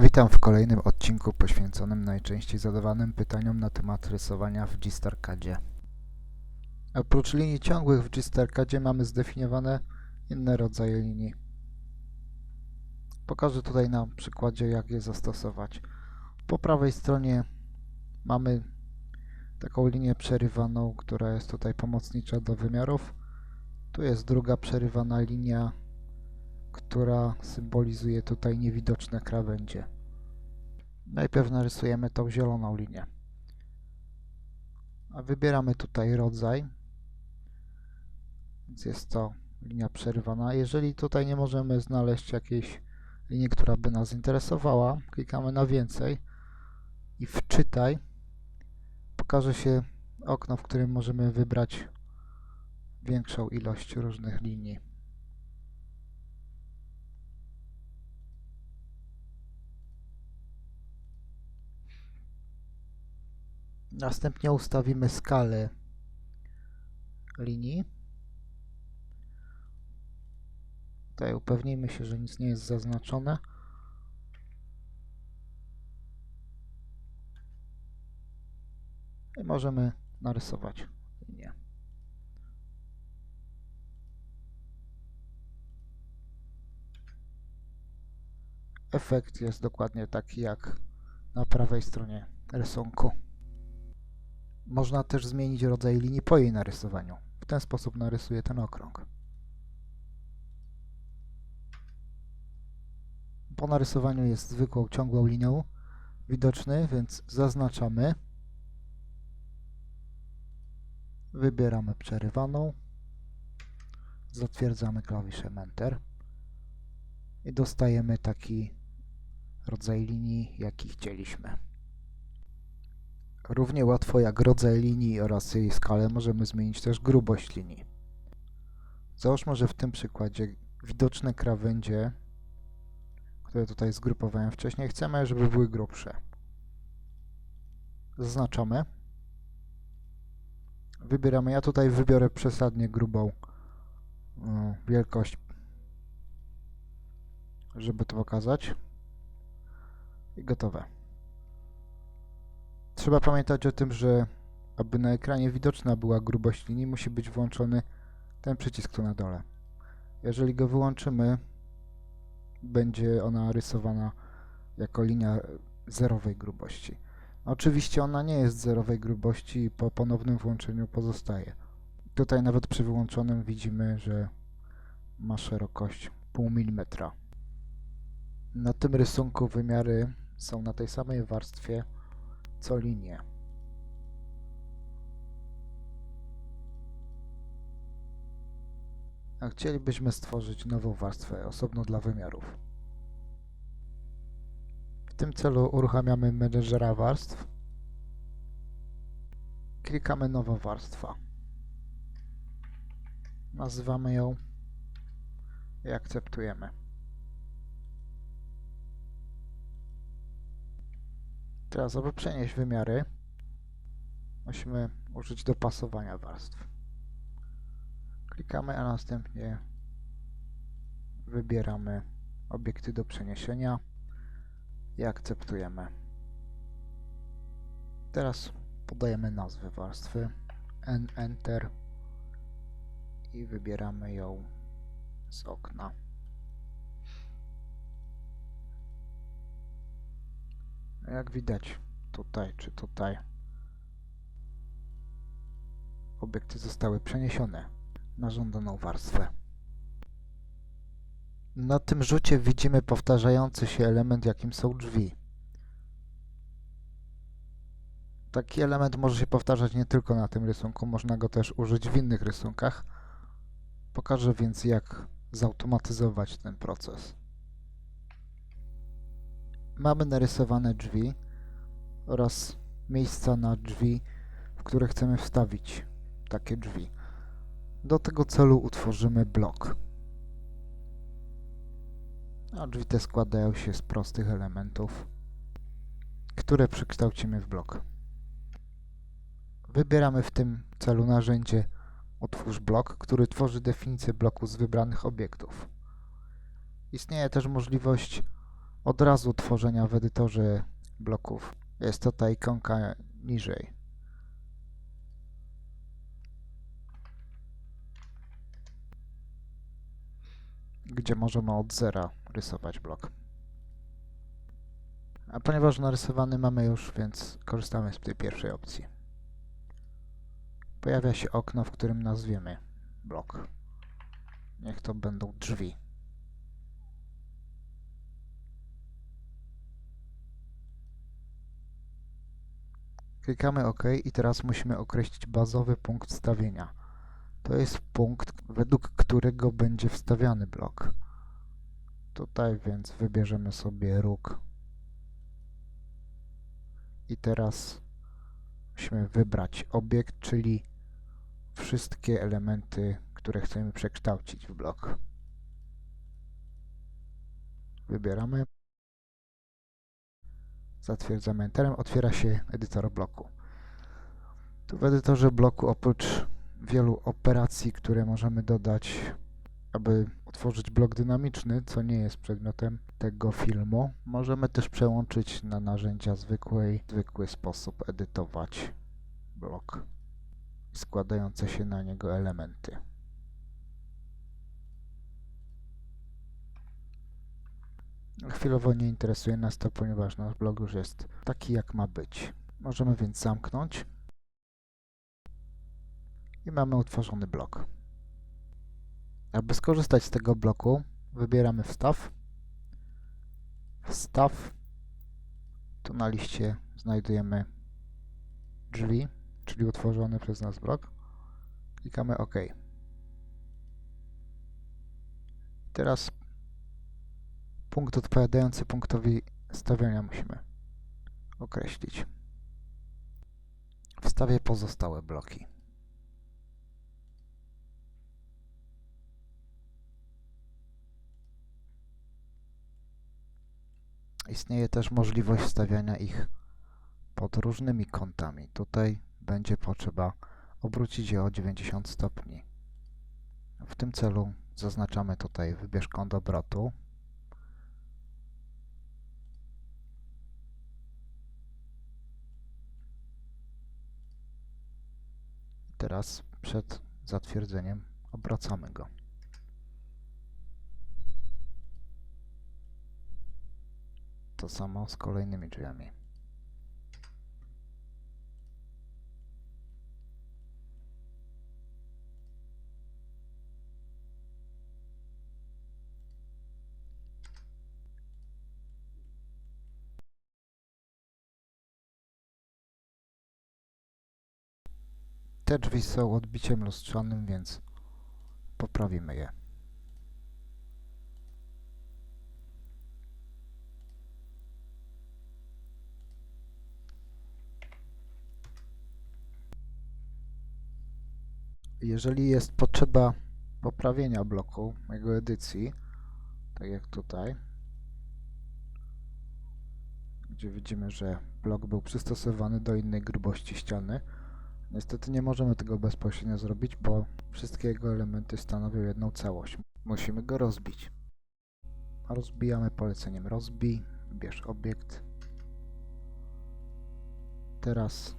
Witam w kolejnym odcinku poświęconym najczęściej zadawanym pytaniom na temat rysowania w G-Starcadzie. Oprócz linii ciągłych w G-Starcadzie mamy zdefiniowane inne rodzaje linii. Pokażę tutaj na przykładzie jak je zastosować. Po prawej stronie mamy taką linię przerywaną, która jest tutaj pomocnicza do wymiarów. Tu jest druga przerywana linia, która symbolizuje tutaj niewidoczne krawędzie. Najpierw narysujemy tą zieloną linię. A wybieramy tutaj rodzaj. Więc jest to linia przerywana. Jeżeli tutaj nie możemy znaleźć jakiejś linii, która by nas interesowała, klikamy na więcej i wczytaj. Pokaże się okno, w którym możemy wybrać większą ilość różnych linii. Następnie ustawimy skalę linii. Tutaj upewnijmy się, że nic nie jest zaznaczone. I możemy narysować linię. Efekt jest dokładnie taki jak na prawej stronie rysunku. Można też zmienić rodzaj linii po jej narysowaniu. W ten sposób narysuję ten okrąg. Po narysowaniu jest zwykłą ciągłą linią widoczny, więc zaznaczamy. Wybieramy przerywaną. Zatwierdzamy klawiszem Enter. I dostajemy taki rodzaj linii, jaki chcieliśmy. Równie łatwo jak rodzaj linii oraz jej skalę możemy zmienić też grubość linii. Załóżmy, że w tym przykładzie widoczne krawędzie, które tutaj zgrupowałem wcześniej, chcemy, żeby były grubsze. Zaznaczamy. Wybieramy, ja tutaj wybiorę przesadnie grubą y, wielkość, żeby to pokazać. I gotowe. Trzeba pamiętać o tym, że aby na ekranie widoczna była grubość linii, musi być włączony ten przycisk tu na dole. Jeżeli go wyłączymy, będzie ona rysowana jako linia zerowej grubości. Oczywiście ona nie jest zerowej grubości i po ponownym włączeniu pozostaje. Tutaj nawet przy wyłączonym widzimy, że ma szerokość pół milimetra. Na tym rysunku wymiary są na tej samej warstwie co linię. A chcielibyśmy stworzyć nową warstwę osobno dla wymiarów. W tym celu uruchamiamy menedżera warstw. Klikamy nowa warstwa. Nazywamy ją i akceptujemy. Teraz, aby przenieść wymiary, musimy użyć dopasowania warstw. Klikamy, a następnie wybieramy obiekty do przeniesienia i akceptujemy. Teraz podajemy nazwę warstwy, N Enter i wybieramy ją z okna. Jak widać tutaj czy tutaj obiekty zostały przeniesione na żądaną warstwę. Na tym rzucie widzimy powtarzający się element, jakim są drzwi. Taki element może się powtarzać nie tylko na tym rysunku, można go też użyć w innych rysunkach. Pokażę więc, jak zautomatyzować ten proces. Mamy narysowane drzwi oraz miejsca na drzwi, w które chcemy wstawić takie drzwi. Do tego celu utworzymy blok. A drzwi te składają się z prostych elementów, które przekształcimy w blok. Wybieramy w tym celu narzędzie Otwórz blok, który tworzy definicję bloku z wybranych obiektów. Istnieje też możliwość od razu tworzenia w edytorze bloków. Jest to ta ikonka niżej. Gdzie możemy od zera rysować blok. A ponieważ narysowany mamy już, więc korzystamy z tej pierwszej opcji. Pojawia się okno, w którym nazwiemy blok. Niech to będą drzwi. Klikamy OK i teraz musimy określić bazowy punkt wstawienia. To jest punkt, według którego będzie wstawiany blok. Tutaj więc wybierzemy sobie róg. I teraz musimy wybrać obiekt, czyli wszystkie elementy, które chcemy przekształcić w blok. Wybieramy. Zatwierdzamy Enterem. Otwiera się edytor bloku. Tu w edytorze bloku oprócz wielu operacji, które możemy dodać, aby utworzyć blok dynamiczny, co nie jest przedmiotem tego filmu, możemy też przełączyć na narzędzia zwykłej, zwykły sposób edytować blok i składające się na niego elementy. Chwilowo nie interesuje nas to, ponieważ nasz blok już jest taki, jak ma być. Możemy więc zamknąć i mamy utworzony blok. Aby skorzystać z tego bloku, wybieramy wstaw, wstaw, tu na liście znajdujemy drzwi, czyli utworzony przez nas blok. Klikamy OK. Teraz punkt odpowiadający punktowi stawiania musimy określić. Wstawię pozostałe bloki. Istnieje też możliwość wstawiania ich pod różnymi kątami. Tutaj będzie potrzeba obrócić je o 90 stopni. W tym celu zaznaczamy tutaj wybierz kąt obrotu. Teraz przed zatwierdzeniem obracamy go. To samo z kolejnymi drzwiami. Te drzwi są odbiciem lustrzanym, więc poprawimy je. Jeżeli jest potrzeba poprawienia bloku, jego edycji, tak jak tutaj, gdzie widzimy, że blok był przystosowany do innej grubości ściany, Niestety nie możemy tego bezpośrednio zrobić, bo wszystkie jego elementy stanowią jedną całość. Musimy go rozbić. Rozbijamy poleceniem rozbij, bierz obiekt. Teraz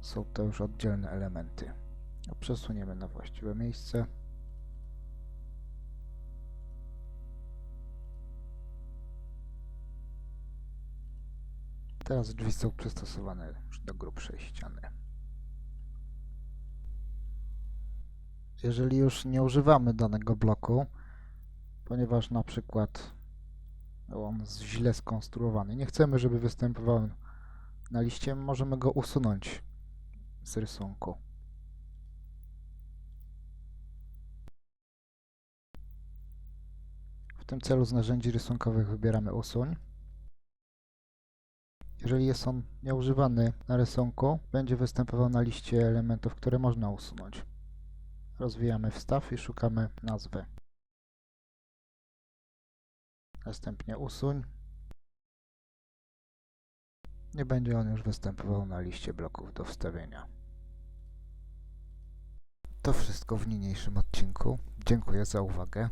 są to już oddzielne elementy. Przesuniemy na właściwe miejsce. Teraz drzwi są przystosowane do grubszej ściany. Jeżeli już nie używamy danego bloku, ponieważ na przykład on źle skonstruowany, nie chcemy, żeby występował na liście, możemy go usunąć z rysunku. W tym celu z narzędzi rysunkowych wybieramy usuń. Jeżeli jest on nieużywany na rysunku, będzie występował na liście elementów, które można usunąć. Rozwijamy wstaw i szukamy nazwy. Następnie usuń. Nie będzie on już występował na liście bloków do wstawienia. To wszystko w niniejszym odcinku. Dziękuję za uwagę.